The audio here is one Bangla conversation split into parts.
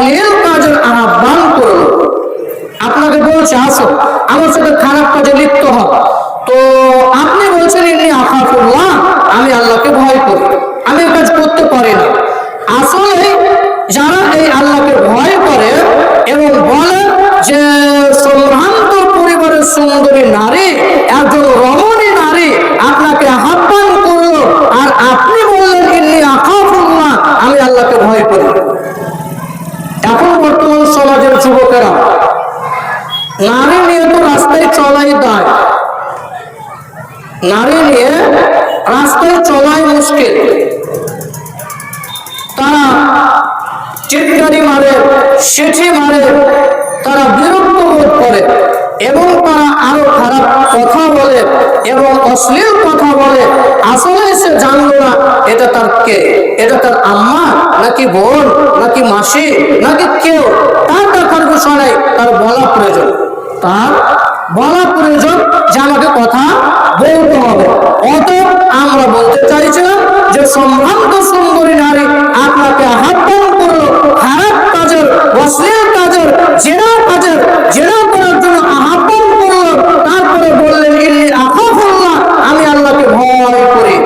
অশ্লীল কাজের আহ্বান করল আপনাকে বলছে, আসো, আমার সাথে খারাপ কাজে লিপ্ত তো আপনি বলছেন এমনি আমি আল্লাহকে ভয় করি। আমি কাজ করতে পারি না। আসলে যারা এই আল্লাহকে ভয় করে এবং বলে যে সম্ভ্রান্ত পরিবারের সুন্দরী নারী একজন রমণী নারী আপনাকে আহ্বান করল আর আপনি বললেন এমনি আফাফুল্লাহ আমি আল্লাহকে ভয় করি এখন বর্তমান সমাজের যুবকেরা, নারী নিয়ে তো রাস্তায় চলাই দায় নারী নিয়ে রাস্তায় চলাই মুশকিল। তারা চিৎকারি মারে সেঠি মারে, তারা বিরক্ত বোধ করে এবং তারা আরও খারাপ কথা বলে এবং অশ্লীল কথা বলে। আসলে সে জানলো না, এটা তার কে? এটা তার আম্মা নাকি বোন নাকি মাসি? তার বলা প্রয়োজন। তার বলা প্রয়োজন যে আমাকে কথা বলতে হবে। অতএব আমরা বলতে চাইছিলাম যে সম্ভ্রান্ত সুন্দরী নারী আপনাকে আহ্বান করল খারাপ কাজের, অশ্লীল কাজের জেরা কাজের জেরা করার জন্য আহ্বান করল। তারপরে বললেন ইল্লি আখাফুল্লাহ, আমি আল্লাহকে ভয় করি।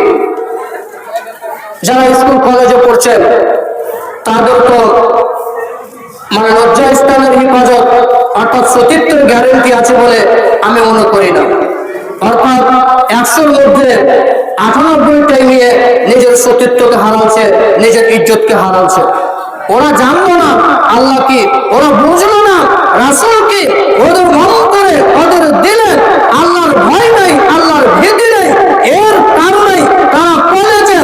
যারা স্কুল, কলেজে পড়ছেন অর্থাৎ সতীত্বের গ্যারেন্টি আছে বলে আমি মনে করি না। অর্থাৎ একশোর মধ্যে আটানব্বইটাই নিয়ে নিজের সতীত্বকে হারাচ্ছে, নিজের ইজ্জতকে হারাচ্ছে। ওরা জানলো না আল্লাহ কি, ওরা বুঝলো না রাসুল কি, ওদের মন করে ওদের দিলে আল্লাহর ভয় নাই আল্লাহর ভীতি নাই এর কারণে তারা কলেজে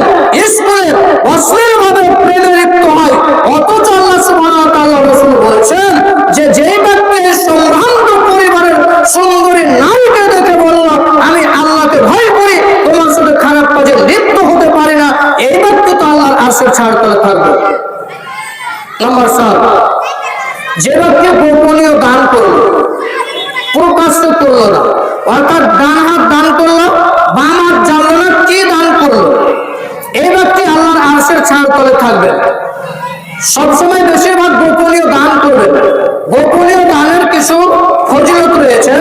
স্কুলে অশ্লীল ভাবে প্রেরিত হয় অথচ আল্লাহ সুবহানাহু ওয়া তাআলা রাসূল বলেছেন যে যেই ব্যক্তি এই সম্ভ্রান্ত পরিবারের সুন্দরী নারীকে দেখে বলল আমি আল্লাহকে ভয় করি তোমার সাথে খারাপ কাজে লিপ্ত হতে পারি না এই ব্যক্তি তো আল্লাহর আরশের ছাড় তলে থাকবে নম্বর সাত যে লোককে গোপনীয় দান করল, প্রকাশ্য করল না। অর্থাৎ ডান হাত দান করল, বাম হাত জানলো না কি দান করল। এই ব্যক্তি আল্লাহর আর্শের ছাড় তলে থাকবে সবসময় বেশিরভাগ গোপনীয় দান করবে গোপনীয় দানের কিছু ফজিলত রয়েছে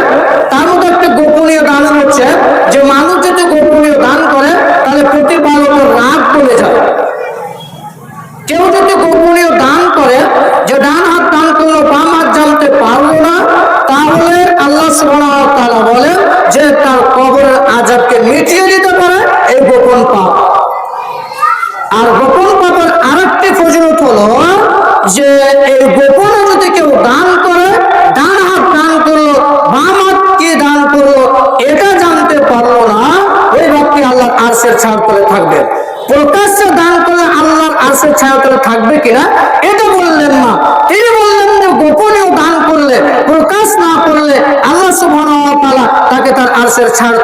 তার মধ্যে একটা গোপনীয় দান হচ্ছে যে মানুষ যদি গোপনীয় দান করে তাহলে প্রতিপালকের রাগ কমে যায় কেউ যদি গোপনীয় দান করে যে ডান হাত দান করল বাম হাত জানতে পারল না তাহলে আল্লাহ সুবহানাহু ওয়া তাআলা বলে যে তার কবরের আযাবকে মিটিয়ে দিতে পারে এই গোপন পাপ আর গোপন পাপের আরেকটি ফজিলত হলো যে এই গোপনে যদি কেউ দান করে ডান হাত দান করল বাম হাত কি দান করল এটা জানতে পারল না ওই ব্যক্তি আল্লাহর আরশের করে থাকবে। প্রকাশ্যে দান করলে আল্লাহর আরশের ছায়াতলে করে থাকবে কিনা, এটা বললেন না তিনি বললেন যে, গোপনেও দান করলে, প্রকাশ না করলে আল্লাহ সুবহানাহু ওয়া তাআলা তাকে তার আরশের রাখবে